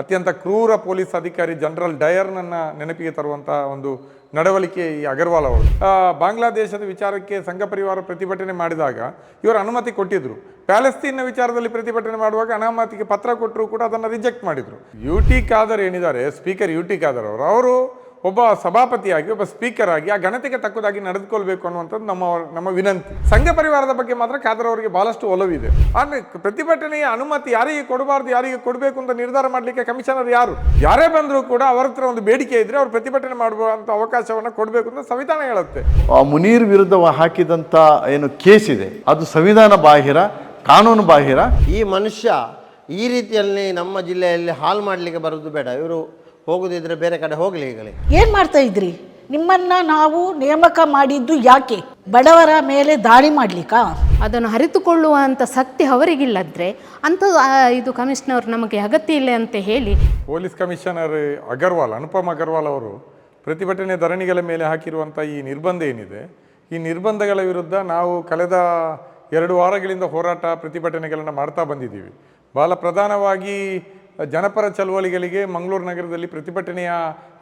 ಅತ್ಯಂತ ಕ್ರೂರ ಪೊಲೀಸ್ ಅಧಿಕಾರಿ ಜನರಲ್ ಡಯರ್ನನ್ನು ನೆನಪಿಗೆ ತರುವಂಥ ಒಂದು ನಡವಳಿಕೆ ಈ ಅಗರ್ವಾಲ್ ಅವರು. ಬಾಂಗ್ಲಾದೇಶದ ವಿಚಾರಕ್ಕೆ ಸಂಘ ಪರಿವಾರ ಪ್ರತಿಭಟನೆ ಮಾಡಿದಾಗ ಇವರು ಅನುಮತಿ ಕೊಟ್ಟಿದ್ರು. ಪ್ಯಾಲೆಸ್ತೀನ್ನ ವಿಚಾರದಲ್ಲಿ ಪ್ರತಿಭಟನೆ ಮಾಡುವಾಗ ಅನಾಮತಿಗೆ ಪತ್ರ ಕೊಟ್ಟರು ಕೂಡ ಅದನ್ನು ರಿಜೆಕ್ಟ್ ಮಾಡಿದರು. ಯು ಟಿ ಖಾದರ್ ಏನಿದ್ದಾರೆ, ಸ್ಪೀಕರ್ ಯು ಟಿ ಖಾದರ್ ಅವರು ಅವರು ಒಬ್ಬ ಸಭಾಪತಿಯಾಗಿ ಒಬ್ಬ ಸ್ಪೀಕರ್ ಆಗಿ ಆ ಘನತೆಗೆ ತಕ್ಕದಾಗಿ ನಡೆದುಕೊಳ್ಬೇಕು ಅನ್ನುವಂಥದ್ದು ನಮ್ಮ ನಮ್ಮ ವಿನಂತಿ. ಸಂಘ ಪರಿವಾರದ ಬಗ್ಗೆ ಮಾತ್ರ ಖಾದರ್ ಅವರಿಗೆ ಬಹಳಷ್ಟು ಒಲವಿದೆ. ಆದರೆ ಪ್ರತಿಭಟನೆಯ ಅನುಮತಿ ಯಾರಿಗೆ ಕೊಡಬಾರ್ದು ಯಾರಿಗೆ ಕೊಡಬೇಕು ಅಂತ ನಿರ್ಧಾರ ಮಾಡಲಿಕ್ಕೆ ಕಮಿಷನರ್ ಯಾರು? ಯಾರೇ ಬಂದರೂ ಕೂಡ ಅವರ ಹತ್ರ ಒಂದು ಬೇಡಿಕೆ ಇದ್ರೆ ಅವ್ರು ಪ್ರತಿಭಟನೆ ಮಾಡುವಂಥ ಅವಕಾಶವನ್ನು ಕೊಡಬೇಕು ಅಂತ ಸಂವಿಧಾನ ಹೇಳುತ್ತೆ. ಆ ಮುನೀರ್ ವಿರುದ್ಧ ಹಾಕಿದಂಥ ಏನು ಕೇಸ್ ಇದೆ ಅದು ಸಂವಿಧಾನ ಬಾಹಿರ ಕಾನೂನು ಬಾಹಿರ? ಈ ಮನುಷ್ಯ ಈ ರೀತಿಯಲ್ಲಿ ನಮ್ಮ ಜಿಲ್ಲೆಯಲ್ಲಿ ಹಾಲ್ ಮಾಡಲಿಕ್ಕೆ ಬರೋದು ಬೇಡ. ಇವರು ಹೋಗುದಿದ್ರೆ ಬೇರೆ ಕಡೆ ಹೋಗಲಿ ಈಗಲೇ. ಏನು ಮಾಡ್ತಾ ಇದ್ರಿ? ನಿಮ್ಮನ್ನ ನಾವು ನೇಮಕ ಮಾಡಿದ್ದು ಯಾಕೆ? ಬಡವರ ಮೇಲೆ ದಾಳಿ ಮಾಡ್ಲಿಕ್ಕಾ? ಅದನ್ನು ಅರಿತುಕೊಳ್ಳುವಂಥ ಶಕ್ತಿ ಅವರಿಗಿಲ್ಲದ್ರೆ ಅಂಥ ಇದು ಕಮಿಷನರ್ ನಮಗೆ ಅಗತ್ಯ ಇಲ್ಲ ಅಂತ ಹೇಳಿ. ಪೊಲೀಸ್ ಕಮಿಷನರ್ ಅಗರ್ವಾಲ್ ಅನುಪಮ್ ಅಗರ್ವಾಲ್ ಅವರು ಪ್ರತಿಭಟನೆ ಧರಣಿಗಳ ಮೇಲೆ ಹಾಕಿರುವಂಥ ಈ ನಿರ್ಬಂಧ ಏನಿದೆ? ಈ ನಿರ್ಬಂಧಗಳ ವಿರುದ್ಧ ನಾವು ಕಳೆದ ಎರಡು ವಾರಗಳಿಂದ ಹೋರಾಟ ಪ್ರತಿಭಟನೆಗಳನ್ನು ಮಾಡ್ತಾ ಬಂದಿದ್ದೀವಿ. ಬಹಳ ಪ್ರಧಾನವಾಗಿ ಜನಪರ ಚಳವಳಿಗಳಿಗೆ ಮಂಗಳೂರು ನಗರದಲ್ಲಿ ಪ್ರತಿಭಟನೆಯ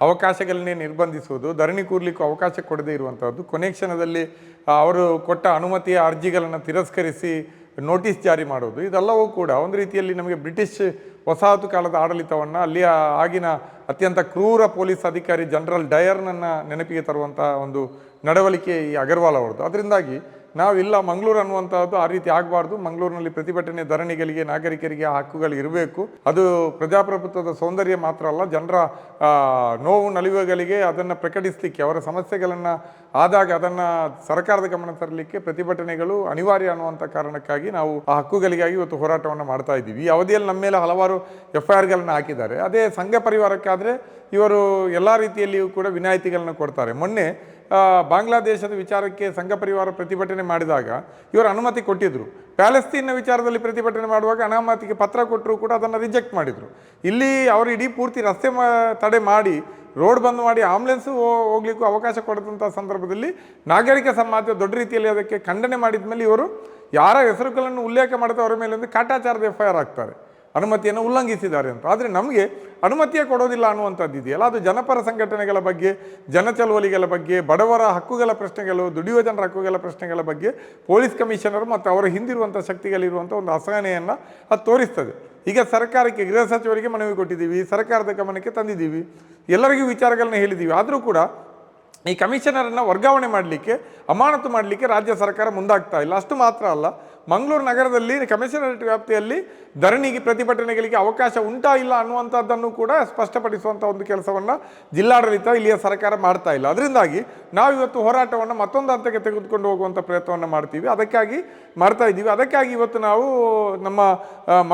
ಅವಕಾಶಗಳನ್ನೇ ನಿರ್ಬಂಧಿಸುವುದು, ಧರಣಿ ಕೂರ್ಲಿಕ್ಕೂ ಅವಕಾಶ ಕೊಡದೇ ಇರುವಂಥದ್ದು ಕೊನೆ ಕ್ಷಣದಲ್ಲಿ ಅವರು ಕೊಟ್ಟ ಅನುಮತಿಯ ಅರ್ಜಿಗಳನ್ನು ತಿರಸ್ಕರಿಸಿ ನೋಟಿಸ್ ಜಾರಿ ಮಾಡೋದು. ಇದೆಲ್ಲವೂ ಕೂಡ ಒಂದು ರೀತಿಯಲ್ಲಿ ನಮಗೆ ಬ್ರಿಟಿಷ್ ವಸಾಹತು ಕಾಲದ ಆಡಳಿತವನ್ನು, ಅಲ್ಲಿಯ ಆಗಿನ ಅತ್ಯಂತ ಕ್ರೂರ ಪೊಲೀಸ್ ಅಧಿಕಾರಿ ಜನರಲ್ ಡಯರ್ನನ್ನು ನೆನಪಿಗೆ ತರುವಂಥ ಒಂದು ನಡವಳಿಕೆ ಈ ಅಗರ್ವಾಲ್ ಅವರದ್ದು. ಅದರಿಂದಾಗಿ ನಾವಿಲ್ಲ ಮಂಗಳೂರು ಅನ್ನುವಂಥದ್ದು ಆ ರೀತಿ ಆಗಬಾರ್ದು. ಮಂಗಳೂರಿನಲ್ಲಿ ಪ್ರತಿಭಟನೆ ಧರಣಿಗಳಿಗೆ, ನಾಗರಿಕರಿಗೆ ಹಕ್ಕುಗಳು ಇರಬೇಕು. ಅದು ಪ್ರಜಾಪ್ರಭುತ್ವದ ಸೌಂದರ್ಯ ಮಾತ್ರ ಅಲ್ಲ, ಜನರ ನೋವು ನಲಿವುಗಳಿಗೆ ಅದನ್ನು ಪ್ರಕಟಿಸಲಿಕ್ಕೆ, ಅವರ ಸಮಸ್ಯೆಗಳನ್ನು ಆದಾಗ ಅದನ್ನು ಸರ್ಕಾರದ ಗಮನ ತರಲಿಕ್ಕೆ ಪ್ರತಿಭಟನೆಗಳು ಅನಿವಾರ್ಯ ಅನ್ನುವಂಥ ಕಾರಣಕ್ಕಾಗಿ ನಾವು ಆ ಹಕ್ಕುಗಳಿಗಾಗಿ ಇವತ್ತು ಹೋರಾಟವನ್ನು ಮಾಡ್ತಾ ಇದ್ದೀವಿ. ಈ ಅವಧಿಯಲ್ಲಿ ನಮ್ಮ ಮೇಲೆ ಹಲವಾರು ಎಫ್ ಐ ಆರ್ಗಳನ್ನು ಹಾಕಿದ್ದಾರೆ. ಅದೇ ಸಂಘ ಪರಿವಾರಕ್ಕಾದರೆ ಇವರು ಎಲ್ಲ ರೀತಿಯಲ್ಲಿಯೂ ಕೂಡ ವಿನಾಯಿತಿಗಳನ್ನು ಕೊಡ್ತಾರೆ. ಮೊನ್ನೆ ಬಾಂಗ್ಲಾದೇಶದ ವಿಚಾರಕ್ಕೆ ಸಂಘ ಪರಿವಾರ ಪ್ರತಿಭಟನೆ ಮಾಡಿದಾಗ ಇವರು ಅನುಮತಿ ಕೊಟ್ಟಿದ್ದರು ಪ್ಯಾಲೆಸ್ತೀನ್ನ ವಿಚಾರದಲ್ಲಿ ಪ್ರತಿಭಟನೆ ಮಾಡುವಾಗ ಅನಾಮತಿಗೆ ಪತ್ರ ಕೊಟ್ಟರು ಕೂಡ ಅದನ್ನು ರಿಜೆಕ್ಟ್ ಮಾಡಿದರು. ಇಲ್ಲಿ ಅವರು ಇಡೀ ಪೂರ್ತಿ ರಸ್ತೆ ತಡೆ ಮಾಡಿ, ರೋಡ್ ಬಂದ್ ಮಾಡಿ ಆಂಬುಲೆನ್ಸು ಹೋಗ್ಲಿಕ್ಕೂ ಅವಕಾಶ ಕೊಡದಂಥ ಸಂದರ್ಭದಲ್ಲಿ ನಾಗರಿಕ ಸಮಾಜ ದೊಡ್ಡ ರೀತಿಯಲ್ಲಿ ಅದಕ್ಕೆ ಖಂಡನೆ ಮಾಡಿದ ಮೇಲೆ ಇವರು ಯಾರ ಹೆಸರುಗಳನ್ನು ಉಲ್ಲೇಖ ಮಾಡುತ್ತೆ ಅವರ ಮೇಲೆ ಒಂದು ಕಾಟಾಚಾರದ ಎಫ್ ಆರ್ ಆಗ್ತಾರೆ ಅನುಮತಿಯನ್ನು ಉಲ್ಲಂಘಿಸಿದ್ದಾರೆ ಅಂತ. ಆದರೆ ನಮಗೆ ಅನುಮತಿಯೇ ಕೊಡೋದಿಲ್ಲ ಅನ್ನುವಂಥದ್ದು ಇದೆಯಲ್ಲ? ಅದು ಜನಪರ ಸಂಘಟನೆಗಳ ಬಗ್ಗೆ ಜನ ಚಳವಳಿಗಳ ಬಗ್ಗೆ, ಬಡವರ ಹಕ್ಕುಗಳ ಪ್ರಶ್ನೆಗಳು, ದುಡಿಯುವ ಜನರ ಹಕ್ಕುಗಳ ಪ್ರಶ್ನೆಗಳ ಬಗ್ಗೆ ಪೊಲೀಸ್ ಕಮಿಷನರ್ ಮತ್ತು ಅವರ ಹಿಂದಿರುವಂಥ ಶಕ್ತಿಗಳಿರುವಂಥ ಒಂದು ಅಸಹನೆಯನ್ನು ಅದು ತೋರಿಸ್ತದೆ. ಈಗ ಸರ್ಕಾರಕ್ಕೆ, ಗೃಹ ಸಚಿವರಿಗೆ ಮನವಿ ಕೊಟ್ಟಿದ್ದೀವಿ, ಸರ್ಕಾರದ ಗಮನಕ್ಕೆ ತಂದಿದ್ದೀವಿ, ಎಲ್ಲರಿಗೂ ವಿಚಾರಗಳನ್ನ ಹೇಳಿದ್ದೀವಿ. ಆದರೂ ಕೂಡ ಈ ಕಮಿಷನರನ್ನು ವರ್ಗಾವಣೆ ಮಾಡಲಿಕ್ಕೆ, ಅಮಾನತು ಮಾಡಲಿಕ್ಕೆ ರಾಜ್ಯ ಸರ್ಕಾರ ಮುಂದಾಗ್ತಾ ಇಲ್ಲ. ಅಷ್ಟು ಮಾತ್ರ ಅಲ್ಲ ಮಂಗಳೂರು ನಗರದಲ್ಲಿ ಕಮಿಷನರೇಟ್ ವ್ಯಾಪ್ತಿಯಲ್ಲಿ ಧರಣಿಗೆ ಪ್ರತಿಭಟನೆಗಳಿಗೆ ಅವಕಾಶ ಉಂಟಾ ಇಲ್ಲ ಅನ್ನುವಂಥದ್ದನ್ನು ಕೂಡ ಸ್ಪಷ್ಟಪಡಿಸುವಂಥ ಒಂದು ಕೆಲಸವನ್ನು ಜಿಲ್ಲಾಡಳಿತ ಇಲ್ಲಿಯ ಸರ್ಕಾರ ಮಾಡ್ತಾ ಇಲ್ಲ. ಅದರಿಂದಾಗಿ ನಾವು ಇವತ್ತು ಹೋರಾಟವನ್ನು ಮತ್ತೊಂದು ಹಂತಕ್ಕೆ ತೆಗೆದುಕೊಂಡು ಹೋಗುವಂಥ ಪ್ರಯತ್ನವನ್ನು ಮಾಡ್ತೀವಿ. ಅದಕ್ಕಾಗಿ ಮಾಡ್ತಾ ಇದ್ದೀವಿ. ಅದಕ್ಕಾಗಿ ಇವತ್ತು ನಾವು ನಮ್ಮ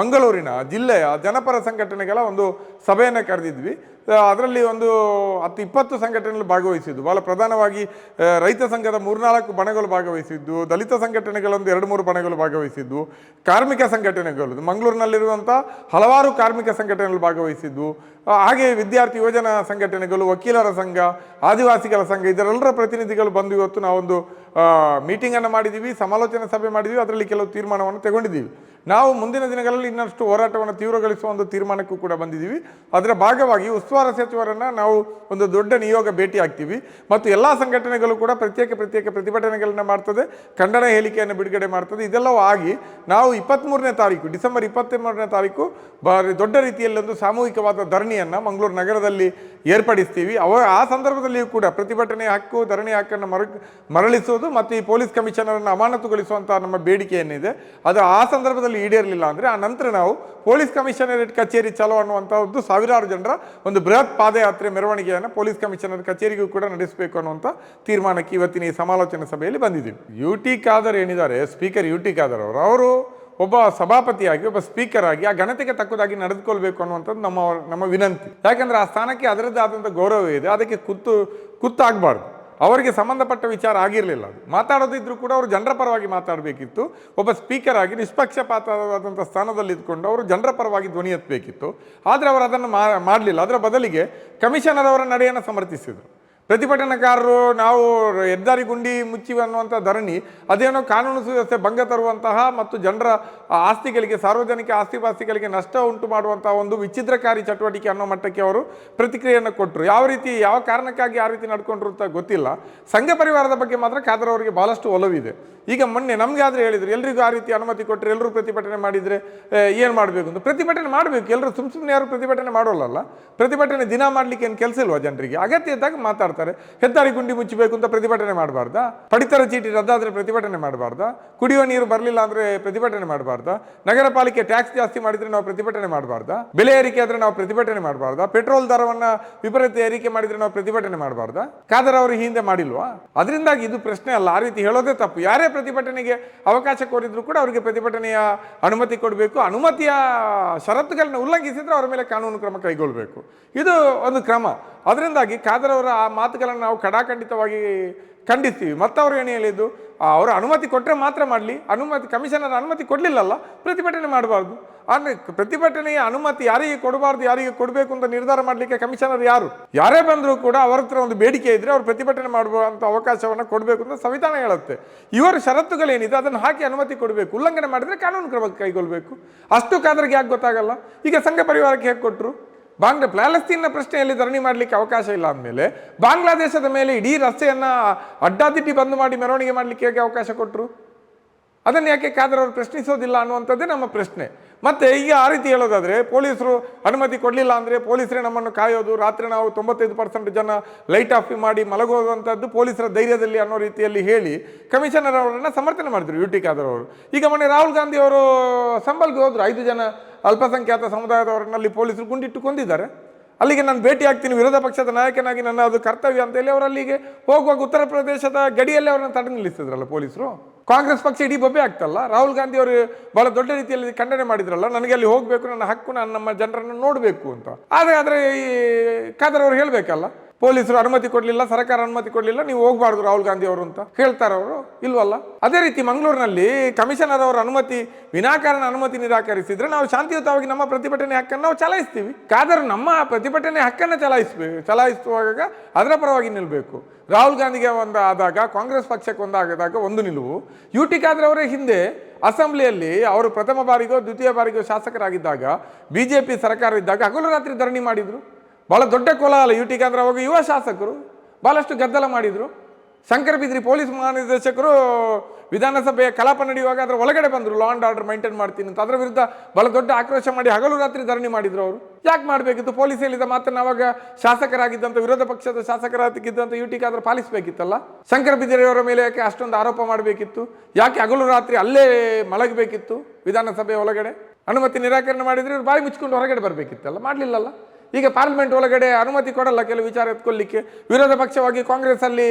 ಮಂಗಳೂರಿನ ಜಿಲ್ಲೆಯ ಜನಪರ ಸಂಘಟನೆಗಳ ಒಂದು ಸಭೆಯನ್ನು ಕರೆದಿದ್ವಿ. ಅದರಲ್ಲಿ ಒಂದು ಹತ್ತು ಇಪ್ಪತ್ತು ಸಂಘಟನೆಗಳು ಭಾಗವಹಿಸಿದ್ದು. ಬಹಳ ಪ್ರಧಾನವಾಗಿ ರೈತ ಸಂಘದ ಮೂರ್ನಾಲ್ಕು ಬಣಗಳು ಭಾಗವಹಿಸಿದ್ದು, ದಲಿತ ಸಂಘಟನೆಗಳೊಂದು ಎರಡು ಮೂರು ಬಣಗಳು ಭಾಗವಹಿಸಿದ್ದು, ಕಾರ್ಮಿಕ ಸಂಘಟನೆಗಳು. ಮಂಗಳೂರಿನಲ್ಲಿರುವಂಥ ಹಲವಾರು ಕಾರ್ಮಿಕ ಸಂಘಟನೆಗಳು ಭಾಗವಹಿಸಿದ್ದು ಹಾಗೆ ವಿದ್ಯಾರ್ಥಿ ಯೋಜನಾ ಸಂಘಟನೆಗಳು, ವಕೀಲರ ಸಂಘ, ಆದಿವಾಸಿಗಳ ಸಂಘ, ಇದರೆಲ್ಲರ ಪ್ರತಿನಿಧಿಗಳು ಬಂದು ಇವತ್ತು ನಾವೊಂದು ಮೀಟಿಂಗನ್ನು ಮಾಡಿದ್ದೀವಿ ಸಮಾಲೋಚನಾ ಸಭೆ ಮಾಡಿದ್ದೀವಿ ಅದರಲ್ಲಿ ಕೆಲವು ತೀರ್ಮಾನವನ್ನು ತಗೊಂಡಿದ್ದೀವಿ. ನಾವು ಮುಂದಿನ ದಿನಗಳಲ್ಲಿ ಇನ್ನಷ್ಟು ಹೋರಾಟವನ್ನು ತೀವ್ರಗೊಳಿಸುವ ಒಂದು ತೀರ್ಮಾನಕ್ಕೂ ಕೂಡ ಬಂದಿದ್ದೀವಿ. ಅದರ ಭಾಗವಾಗಿ ಉಸ್ತುವಾರಿ ಸಚಿವರನ್ನು ನಾವು ಒಂದು ದೊಡ್ಡ ನಿಯೋಗ ಭೇಟಿ ಆಗ್ತೀವಿ. ಮತ್ತು ಎಲ್ಲ ಸಂಘಟನೆಗಳು ಕೂಡ ಪ್ರತ್ಯೇಕ ಪ್ರತ್ಯೇಕ ಪ್ರತಿಭಟನೆಗಳನ್ನು ಮಾಡ್ತದೆ ಖಂಡನ ಹೇಳಿಕೆಯನ್ನು ಬಿಡುಗಡೆ ಮಾಡ್ತದೆ. ಇದೆಲ್ಲವೂ ಆಗಿ ನಾವು ಇಪ್ಪತ್ತ್ಮೂರನೇ ತಾರೀಕು, ಡಿಸೆಂಬರ್ ಇಪ್ಪತ್ತ್ಮೂರನೇ ತಾರೀಕು ಬಾರಿ ದೊಡ್ಡ ರೀತಿಯಲ್ಲಿ ಒಂದು ಸಾಮೂಹಿಕವಾದ ಧರಣಿಯನ್ನು ಮಂಗಳೂರು ನಗರದಲ್ಲಿ ಏರ್ಪಡಿಸ್ತೀವಿ. ಅವ, ಆ ಸಂದರ್ಭದಲ್ಲಿಯೂ ಕೂಡ ಪ್ರತಿಭಟನೆ ಹಕ್ಕು, ಧರಣಿ ಹಕ್ಕನ್ನು ಮರ ಮರಳಿಸುವುದು ಮತ್ತು ಈ ಪೊಲೀಸ್ ಕಮಿಷನರನ್ನು ಅಮಾನತುಗೊಳಿಸುವಂಥ ನಮ್ಮ ಬೇಡಿಕೆ ಏನಿದೆ ಅದು ಆ ಸಂದರ್ಭದಲ್ಲಿ ಈಡೇರಲಿಲ್ಲ ಅಂದರೆ ಆ ನಂತರ ನಾವು ಪೊಲೀಸ್ ಕಮಿಷನರೇಟ್ ಕಚೇರಿ ಚಲೋ ಅನ್ನುವಂಥದ್ದು ಸಾವಿರಾರು ಜನರ ಒಂದು ಬೃಹತ್ ಪಾದಯಾತ್ರೆ ಮೆರವಣಿಗೆಯನ್ನು ಪೊಲೀಸ್ ಕಮಿಷನರ್ ಕಚೇರಿಗೂ ಕೂಡ ನಡೆಸಬೇಕು ಅನ್ನುವಂಥ ತೀರ್ಮಾನಕ್ಕೆ ಇವತ್ತಿನ ಈ ಸಮಾಲೋಚನಾ ಸಭೆಯಲ್ಲಿ ಬಂದಿದ್ದೀವಿ. ಯು ಟಿ ಖಾದರ್ ಏನಿದ್ದಾರೆ? ಸ್ಪೀಕರ್ ಯು ಟಿ ಖಾದರ್ ಅವರು. ಅವರು ಒಬ್ಬ ಸಭಾಪತಿಯಾಗಿ, ಒಬ್ಬ ಸ್ಪೀಕರ್ ಆಗಿ, ಆ ಘನತೆಗೆ ತಕ್ಕದಾಗಿ ನಡೆದುಕೊಳ್ಬೇಕು ಅನ್ನುವಂಥದ್ದು ನಮ್ಮ ನಮ್ಮ ವಿನಂತಿ. ಯಾಕಂದ್ರೆ ಆ ಸ್ಥಾನಕ್ಕೆ ಅದರದ್ದೇ ಆದಂಥ ಗೌರವ ಇದೆ. ಅದಕ್ಕೆ ಕುತ್ತು, ಕುತ್ತಾಗಬಾರ್ದು. ಅವರಿಗೆ ಸಂಬಂಧಪಟ್ಟ ವಿಚಾರ ಆಗಿರಲಿಲ್ಲ ಅದು. ಮಾತಾಡೋದಿದ್ರು ಕೂಡ ಅವರು ಜನರ ಪರವಾಗಿ ಮಾತಾಡಬೇಕಿತ್ತು. ಒಬ್ಬ ಸ್ಪೀಕರ್ ಆಗಿ, ನಿಷ್ಪಕ್ಷಪಾತವಾದಂಥ ಸ್ಥಾನದಲ್ಲಿ ಇದ್ಕೊಂಡು ಅವರು ಜನರ ಪರವಾಗಿ ಧ್ವನಿ ಎತ್ತಬೇಕಿತ್ತು. ಆದರೆ ಅವರು ಅದನ್ನು ಮಾಡಲಿಲ್ಲ. ಅದರ ಬದಲಿಗೆ ಕಮಿಷನರ್ ಅವರ ನಡೆಯನ್ನು ಸಮರ್ಥಿಸಿದರು. ಪ್ರತಿಭಟನಾಕಾರರು ನಾವು ಹೆದ್ದಾರಿ ಗುಂಡಿ ಮುಚ್ಚಿವೆ ಅನ್ನುವಂಥ ಧರಣಿ, ಅದೇನೋ ಕಾನೂನು ಸುವ್ಯವಸ್ಥೆ ಭಂಗ ತರುವಂತಹ ಮತ್ತು ಜನರ ಆಸ್ತಿಗಳಿಗೆ, ಸಾರ್ವಜನಿಕ ಆಸ್ತಿಪಾಸ್ತಿಗಳಿಗೆ ನಷ್ಟ ಉಂಟು ಮಾಡುವಂತಹ ಒಂದು ವಿಚಿತ್ರಕಾರಿ ಚಟುವಟಿಕೆ ಅನ್ನೋ ಮಟ್ಟಕ್ಕೆ ಅವರು ಪ್ರತಿಕ್ರಿಯೆಯನ್ನು ಕೊಟ್ಟರು. ಯಾವ ರೀತಿ, ಯಾವ ಕಾರಣಕ್ಕಾಗಿ ಆ ರೀತಿ ನಡ್ಕೊಂಡ್ರು ಅಂತ ಗೊತ್ತಿಲ್ಲ. ಸಂಘ ಪರಿವಾರದ ಬಗ್ಗೆ ಮಾತ್ರ ಖಾದರ್ ಅವರಿಗೆ ಬಹಳಷ್ಟು ಒಲವಿದೆ. ಈಗ ಮೊನ್ನೆ ನಮಗೆ ಆದರೆ ಹೇಳಿದ್ರು, ಎಲ್ರಿಗೂ ಆ ರೀತಿ ಅನುಮತಿ ಕೊಟ್ಟರೆ ಎಲ್ಲರೂ ಪ್ರತಿಭಟನೆ ಮಾಡಿದರೆ ಏನು ಮಾಡಬೇಕು ಅಂತ. ಪ್ರತಿಭಟನೆ ಮಾಡಬೇಕು ಎಲ್ಲರೂ ಸುಮ್ಮ ಸುಮ್ಮನೆ ಯಾರು ಪ್ರತಿಭಟನೆ ಮಾಡೋಲ್ಲಲ್ಲ ಪ್ರತಿಭಟನೆ ದಿನ ಮಾಡಲಿಕ್ಕೆ ಏನು ಕೆಲಸ ಇಲ್ವಾ ಜನರಿಗೆ? ಅಗತ್ಯ ಇದ್ದಾಗ ಮಾತಾಡ್ತಾರೆ. ಹೆದ್ದಾರಿ ಗುಂಡಿ ಮುಚ್ಚಬೇಕು ಅಂತ ಪ್ರತಿಭಟನೆ ಮಾಡಬಾರ್ದಾ? ಪಡಿತರ ಚೀಟಿ ರದ್ದಾದರೆ ಪ್ರತಿಭಟನೆ ಮಾಡಬಾರ್ದಾ? ಕುಡಿಯುವ ನೀರು ಬರಲಿಲ್ಲ ಅಂದರೆ ಪ್ರತಿಭಟನೆ ಮಾಡಬಾರ್ದಾ? ನಗರ ಪಾಲಿಕೆ ಟ್ಯಾಕ್ಸ್ ಜಾಸ್ತಿ ಮಾಡಿದರೆ ನಾವು ಪ್ರತಿಭಟನೆ ಮಾಡಬಾರ್ದಾ? ಬೆಲೆ ಏರಿಕೆ ಆದರೆ ನಾವು ಪ್ರತಿಭಟನೆ ಮಾಡಬಾರ್ದಾ? ಪೆಟ್ರೋಲ್ ದರವನ್ನ ವಿಪರೀತ ಏರಿಕೆ ಮಾಡಿದರೆ ನಾವು ಪ್ರತಿಭಟನೆ ಮಾಡಬಾರ್ದಾ? ಕಾದರ ಅವರು ಹಿಂದೆ ಮಾಡಿಲ್ವಾ? ಅದರಿಂದಾಗಿ ಇದು ಪ್ರಶ್ನೆ ಅಲ್ಲ, ಆ ರೀತಿ ಹೇಳೋದೇ ತಪ್ಪು. ಯಾರೇ ಪ್ರತಿಭಟನೆಗೆ ಅವಕಾಶ ಕೋರಿದ್ರು ಕೂಡ ಅವರಿಗೆ ಪ್ರತಿಭಟನೆಯ ಅನುಮತಿ ಕೊಡಬೇಕು. ಅನುಮತಿಯ ಷರತ್ತುಗಳನ್ನ ಉಲ್ಲಂಘಿಸಿದ್ರೆ ಅವರ ಮೇಲೆ ಕಾನೂನು ಕ್ರಮ ಕೈಗೊಳ್ಳಬೇಕು ಇದು ಒಂದು ಕ್ರಮ. ಅದರಿಂದಾಗಿ ಖಾದರ್ ಅವರ ಆ ಮಾತುಗಳನ್ನು ನಾವು ಕಡಾಖಂಡಿತವಾಗಿ ಖಂಡಿಸ್ತೀವಿ. ಮತ್ತವರು ಏನು ಹೇಳಿದ್ದು? ಅವರು ಅನುಮತಿ ಕೊಟ್ಟರೆ ಮಾತ್ರ ಮಾಡಲಿ. ಅನುಮತಿ, ಕಮಿಷನರ್ ಅನುಮತಿ ಕೊಡಲಿಲ್ಲಲ್ಲ, ಪ್ರತಿಭಟನೆ ಮಾಡಬಾರ್ದು. ಅಂದರೆ ಪ್ರತಿಭಟನೆಯ ಅನುಮತಿ ಯಾರಿಗೆ ಕೊಡಬಾರ್ದು, ಯಾರಿಗೆ ಕೊಡಬೇಕು ಅಂತ ನಿರ್ಧಾರ ಮಾಡಲಿಕ್ಕೆ ಕಮಿಷನರ್ ಯಾರು? ಯಾರೇ ಬಂದರೂ ಕೂಡ ಅವರ ಹತ್ರ ಒಂದು ಬೇಡಿಕೆ ಇದ್ದರೆ ಅವರು ಪ್ರತಿಭಟನೆ ಮಾಡುವಂಥ ಅವಕಾಶವನ್ನು ಕೊಡಬೇಕು ಅಂತ ಸಂವಿಧಾನ ಹೇಳುತ್ತೆ. ಇವರ ಷರತ್ತುಗಳೇನಿದೆ ಅದನ್ನು ಹಾಕಿ ಅನುಮತಿ ಕೊಡಬೇಕು. ಉಲ್ಲಂಘನೆ ಮಾಡಿದರೆ ಕಾನೂನು ಕ್ರಮ ಕೈಗೊಳ್ಳಬೇಕು ಅಷ್ಟು ಕಾದ್ರಿಗೆ ಯಾಕೆ ಗೊತ್ತಾಗಲ್ಲ? ಈಗ ಸಂಘ ಪರಿವಾರಕ್ಕೆ ಹೇಗೆ ಕೊಟ್ಟರು ಬಾಂಗ್ಲಾ ಪ್ಯಾಲೆಸ್ತೀನ್ನ ಪ್ರಶ್ನೆಯಲ್ಲಿ ಧರಣಿ ಮಾಡಲಿಕ್ಕೆ ಅವಕಾಶ ಇಲ್ಲ ಅಂದಮೇಲೆ ಬಾಂಗ್ಲಾದೇಶದ ಮೇಲೆ ಇಡೀ ರಸ್ತೆಯನ್ನು ಅಡ್ಡಾದಿಡ್ಡಿ ಬಂದ್ ಮಾಡಿ ಮೆರವಣಿಗೆ ಮಾಡಲಿಕ್ಕೆ ಹೇಗೆ ಅವಕಾಶ ಕೊಟ್ಟರು ಅದನ್ನು ಯಾಕೆ ಖಾದರ್ ಅವರು ಪ್ರಶ್ನಿಸೋದಿಲ್ಲ ಅನ್ನುವಂಥದ್ದೇ ನಮ್ಮ ಪ್ರಶ್ನೆ. ಮತ್ತೆ ಈಗ ಆ ರೀತಿ ಹೇಳೋದಾದರೆ ಪೊಲೀಸರು ಅನುಮತಿ ಕೊಡಲಿಲ್ಲ ಅಂದರೆ ಪೊಲೀಸರೇ ನಮ್ಮನ್ನು ಕಾಯೋದು, ರಾತ್ರಿ ನಾವು ತೊಂಬತ್ತೈದು ಪರ್ಸೆಂಟ್ ಜನ ಲೈಟ್ ಆಫ್ ಮಾಡಿ ಮಲಗೋದಂಥದ್ದು ಪೊಲೀಸರ ಧೈರ್ಯದಲ್ಲಿ ಅನ್ನೋ ರೀತಿಯಲ್ಲಿ ಹೇಳಿ ಕಮಿಷನರ್ ಅವರನ್ನು ಸಮರ್ಥನೆ ಮಾಡಿದ್ರು ಯು ಟಿ ಖಾದರ್ ಅವರು. ಈಗ ಮೊನ್ನೆ ರಾಹುಲ್ ಗಾಂಧಿ ಅವರು ಸಂಬಲ್ಗೆ ಹೋದರು, ಐದು ಜನ ಅಲ್ಪಸಂಖ್ಯಾತ ಸಮುದಾಯದವರನ್ನಲ್ಲಿ ಪೊಲೀಸರು ಗುಂಡಿಟ್ಟು ಕೊಂದಿದ್ದಾರೆ. ಅಲ್ಲಿಗೆ ನಾನು ಭೇಟಿ ಆಗ್ತೀನಿ, ವಿರೋಧ ಪಕ್ಷದ ನಾಯಕನಾಗಿ ನನ್ನ ಅದು ಕರ್ತವ್ಯ ಅಂತ ಹೇಳಿ ಅವರು ಅಲ್ಲಿಗೆ ಹೋಗುವಾಗ ಉತ್ತರ ಪ್ರದೇಶದ ಗಡಿಯಲ್ಲಿ ಅವರನ್ನು ತಡೆ ನಿಲ್ಲಿಸಿದ್ರಲ್ಲ ಪೊಲೀಸರು? ಕಾಂಗ್ರೆಸ್ ಪಕ್ಷ ಇಡೀ ಬೊಬ್ಬೆ ಆಗ್ತಲ್ಲ? ರಾಹುಲ್ ಗಾಂಧಿ ಅವರು ಬಹಳ ದೊಡ್ಡ ರೀತಿಯಲ್ಲಿ ಖಂಡನೆ ಮಾಡಿದ್ರಲ್ಲ, ನನಗೆ ಅಲ್ಲಿ ಹೋಗಬೇಕು, ನನ್ನ ಹಕ್ಕು ನಾನು ನಮ್ಮ ಜನರನ್ನು ನೋಡಬೇಕು ಅಂತ. ಆದರೆ ಆದರೆ ಈ ಖಾದರ್ ಅವರು ಹೇಳಬೇಕಲ್ಲ ಪೊಲೀಸರು ಅನುಮತಿ ಕೊಡಲಿಲ್ಲ, ಸರ್ಕಾರ ಅನುಮತಿ ಕೊಡಲಿಲ್ಲ, ನೀವು ಹೋಗಬಾರ್ದು ರಾಹುಲ್ ಗಾಂಧಿ ಅವರು ಅಂತ. ಹೇಳ್ತಾರೆ ಅವರು, ಇಲ್ವಲ್ಲ? ಅದೇ ರೀತಿ ಮಂಗಳೂರಿನಲ್ಲಿ ಕಮಿಷನರ್ ಅವರ ಅನುಮತಿ, ವಿನಾಕಾರಣ ಅನುಮತಿ ನಿರಾಕರಿಸಿದ್ರೆ ನಾವು ಶಾಂತಿಯುತವಾಗಿ ನಮ್ಮ ಪ್ರತಿಭಟನೆ ಹಕ್ಕನ್ನು ನಾವು ಚಲಾಯಿಸ್ತೀವಿ. ಕಾದರೂ ನಮ್ಮ ಪ್ರತಿಭಟನೆ ಹಕ್ಕನ್ನು ಚಲಾಯಿಸಬೇಕು ಚಲಾಯಿಸುವಾಗ ಅದರ ಪರವಾಗಿ ನಿಲ್ಲಬೇಕು ರಾಹುಲ್ ಗಾಂಧಿಗೆ ಒಂದು ಆದಾಗ, ಕಾಂಗ್ರೆಸ್ ಪಕ್ಷಕ್ಕೆ ಒಂದಾಗದಾಗ ಒಂದು ನಿಲುವು. ಯು ಟಿ ಖಾದರ್ ಅವರೇ ಹಿಂದೆ ಅಸೆಂಬ್ಲಿಯಲ್ಲಿ ಅವರು ಪ್ರಥಮ ಬಾರಿಗೋ, ದ್ವಿತೀಯ ಬಾರಿಗೋ ಶಾಸಕರಾಗಿದ್ದಾಗ ಬಿ ಜೆ ಪಿ ಸರ್ಕಾರ ಇದ್ದಾಗ ಹಗಲು ರಾತ್ರಿ ಧರಣಿ ಮಾಡಿದರು. ಭಾಳ ದೊಡ್ಡ ಕೋಲಾಹಲ ಯು ಟಿ ಖಾದರ್ ಅವಾಗ ಯುವ ಶಾಸಕರು ಭಾಳಷ್ಟು ಗದ್ದಲ ಮಾಡಿದರು. ಶಂಕರ ಬಿದ್ರಿ ಪೊಲೀಸ್ ಮಹಾನಿರ್ದೇಶಕರು ವಿಧಾನಸಭೆಯ ಕಲಾಪ ನಡೆಯುವಾಗ ಅದರ ಒಳಗಡೆ ಬಂದರು. ಲಾ ಆ್ಯಂಡ್ ಆರ್ಡರ್ ಮೈಂಟೈನ್ ಮಾಡ್ತೀನಿ ಅಂತ. ಅದರ ವಿರುದ್ಧ ಭಾಳ ದೊಡ್ಡ ಆಕ್ರೋಶ ಮಾಡಿ ಹಗಲು ರಾತ್ರಿ ಧರಣಿ ಮಾಡಿದ್ರು ಅವರು. ಯಾಕೆ ಮಾಡಬೇಕಿತ್ತು? ಪೊಲೀಸ್ ಹೇಳಿದ ಮಾತನ್ನು ಅವಾಗ ಶಾಸಕರಾಗಿದ್ದಂಥ ವಿರೋಧ ಪಕ್ಷದ ಶಾಸಕರಾಗಿದ್ದಂಥ ಯು ಟಿ ಕಾದ್ರೆ ಪಾಲಿಸಬೇಕಿತ್ತಲ್ಲ? ಶಂಕರ ಬಿದ್ರಿಯವರ ಮೇಲೆ ಯಾಕೆ ಅಷ್ಟೊಂದು ಆರೋಪ ಮಾಡಬೇಕಿತ್ತು? ಯಾಕೆ ಹಗಲು ರಾತ್ರಿ ಅಲ್ಲೇ ಮಲಗಬೇಕಿತ್ತು ವಿಧಾನಸಭೆಯ ಒಳಗಡೆ? ಅನುಮತಿ ನಿರಾಕರಣೆ ಮಾಡಿದರೆ ಇವರು ಬಾಯಿ ಮುಚ್ಕೊಂಡು ಹೊರಗಡೆ ಬರಬೇಕಿತ್ತಲ್ಲ? ಮಾಡಲಿಲ್ಲಲ್ಲ? ಈಗ ಪಾರ್ಲಿಮೆಂಟ್ ಒಳಗಡೆ ಅನುಮತಿ ಕೊಡಲ್ಲ ಕೆಲವು ವಿಚಾರ ಎತ್ಕೊಳ್ಳಿಕ್ಕೆ. ವಿರೋಧ ಪಕ್ಷವಾಗಿ ಕಾಂಗ್ರೆಸ್ ಅಲ್ಲಿ